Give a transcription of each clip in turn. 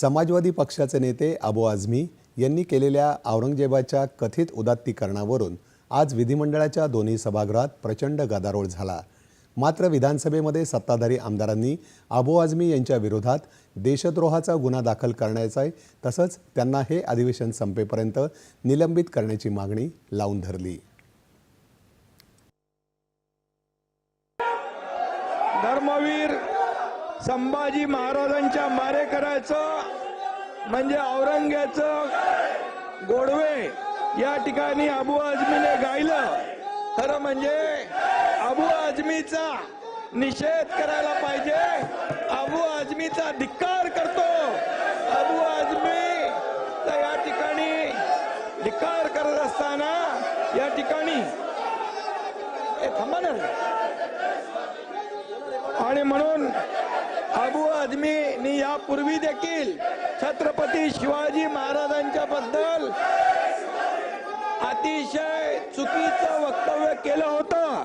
समाजवादी पक्षाचे नेते अबू आझमी यांनी केलेल्या औरंगजेबाच्या कथित उदात्तीकरणावरून आज विधिमंडळाच्या दोन्ही सभागृहात प्रचंड गदारोळ झाला. मात्र विधानसभेमध्ये सत्ताधारी आमदारांनी अबू आझमी यांच्या विरोधात देशद्रोहाचा गुन्हा दाखल करण्याचा आहे तसंच त्यांना हे अधिवेशन संपेपर्यंत निलंबित करण्याची मागणी लावून धरली. धर्मवीर संभाजी महाराजांच्या मारेकऱ्याचं म्हणजे औरंग्याचं गोडवे या ठिकाणी अबू आझमीने गायलं. खरं म्हणजे अबू आझमीचा निषेध करायला पाहिजे. अबू आझमीचा धिक्कार करतो. अबू आझमी तर या ठिकाणी धिक्कार करत असताना या ठिकाणी थांबा ना. आणि म्हणून अबू आझमीनी यापूर्वी देखील छत्रपती शिवाजी महाराजांच्या बद्दल अतिशय चुकीचं वक्तव्य केलं होतं.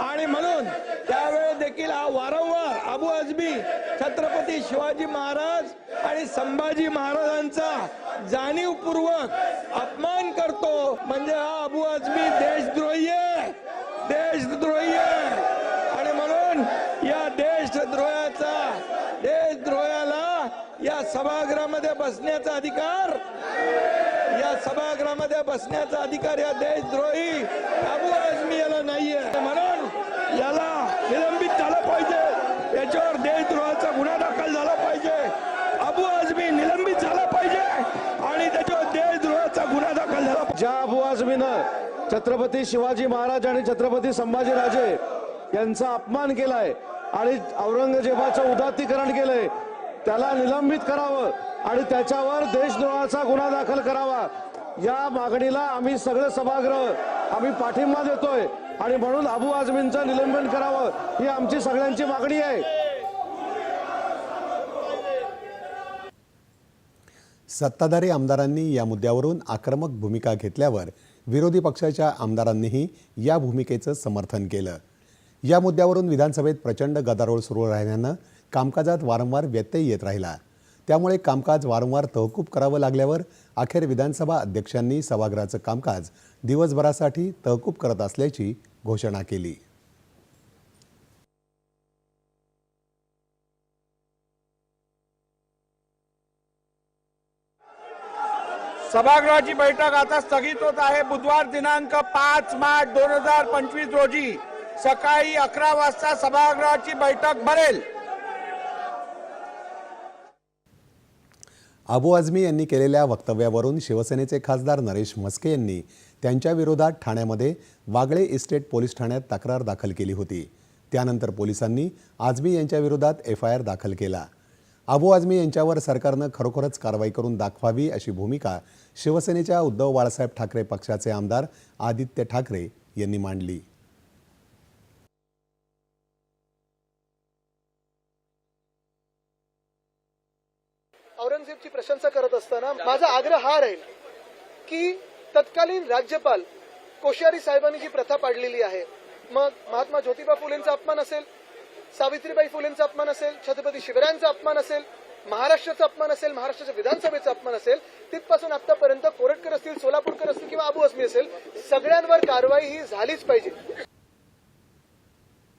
आणि म्हणून त्यावेळेस देखील हा वारंवार अबू आजमी छत्रपती शिवाजी महाराज आणि संभाजी महाराजांचा जाणीवपूर्वक अपमान करतो. म्हणजे हा अबू आजमी देशद्रोही आहे देशद्रोही आहे आणि म्हणून या देशद्रोहाचा देशद्रोहाला या सभागृहामध्ये बसण्याचा अधिकार? या सभागृहामध्ये बसण्याचा अधिकार या देशद्रोही अबू आझमी याला नाहीये. म्हणून याला निलंबित झालं पाहिजे. याच्यावर देशद्रोहाचा गुन्हा दाखल झाला पाहिजे. अबू आझमी निलंबित झाला पाहिजे आणि त्याच्यावर देशद्रोहाचा गुन्हा दाखल झाला पाहिजे. ज्या अबू आझमीनं छत्रपती शिवाजी महाराज आणि छत्रपती संभाजीराजे यांचा अपमान केलाय आणि औरंगजेबाचं उदात्तीकरण केलंय त्याला निलंबित करावं आणि त्याच्यावर देशद्रोहाचा गुन्हा दाखल करावा. या मागणीला आम्ही सगळे सभागृह आम्ही पाठिंबा देतोय. आणि म्हणून अबू आझमींचं निलंबन करावं ही आमची सगळ्यांची मागणी आहे. सत्ताधारी आमदारांनी या मुद्द्यावरून आक्रमक भूमिका घेतल्यावर विरोधी पक्षाच्या आमदारांनीही या भूमिकेचं समर्थन केलं. या मुद्द्यावरून विधानसभेत प्रचंड गदारोळ सुरू राहिल्यानं कामकाजात वारंवार व्यत्यय येत राहिला. त्यामुळे कामकाज वारंवार तहकूब करावं लागल्यावर अखेर विधानसभा अध्यक्षांनी सभागृहाचं कामकाज दिवसभरासाठी तहकूब करत असल्याची घोषणा केली. सभागृहाची बैठक आता स्थगित होत आहे. बुधवार दिनांक पाच मार्च दोन हजार पंचवीस रोजी सकाळी अकरा वाजता सभागृहाची बैठक भरेल. अबू आझमी यांनी केलेल्या वक्तव्यावरून शिवसेनेचे खासदार नरेश म्हस्के यांनी त्यांच्या विरोधात ठाण्यामध्ये वागळे इस्टेट पोलीस ठाण्यात तक्रार दाखल केली होती. त्यानंतर पोलिसांनी आझमी यांच्या विरोधात एफ आय आर दाखल केला. अबू आझमी यांच्यावर सरकारनं खरोखरच कारवाई करून दाखवावी अशी भूमिका शिवसेनेच्या उद्धव बाळासाहेब ठाकरे पक्षाचे आमदार आदित्य ठाकरे यांनी मांडली. औरंगजेबची प्रशंसा करत असताना माझा आग्रह हा राहील की तत्कालीन राज्यपाल कोश्यारी साहेबांनी जी प्रथा पाडलेली आहे मग महात्मा ज्योतिबा फुलेंचा अपमान असेल सावित्रीबाई फुलेंचा अपमान असेल छत्रपती शिवरायांचा अपमान असेल महाराष्ट्राचा अपमान असेल महाराष्ट्राच्या विधानसभेचा अपमान असेल तिथपासून आतापर्यंत कोरटकर असतील सोलापूरकर असतील किंवा अबू असमी असेल सगळ्यांवर कारवाई ही झालीच पाहिजे.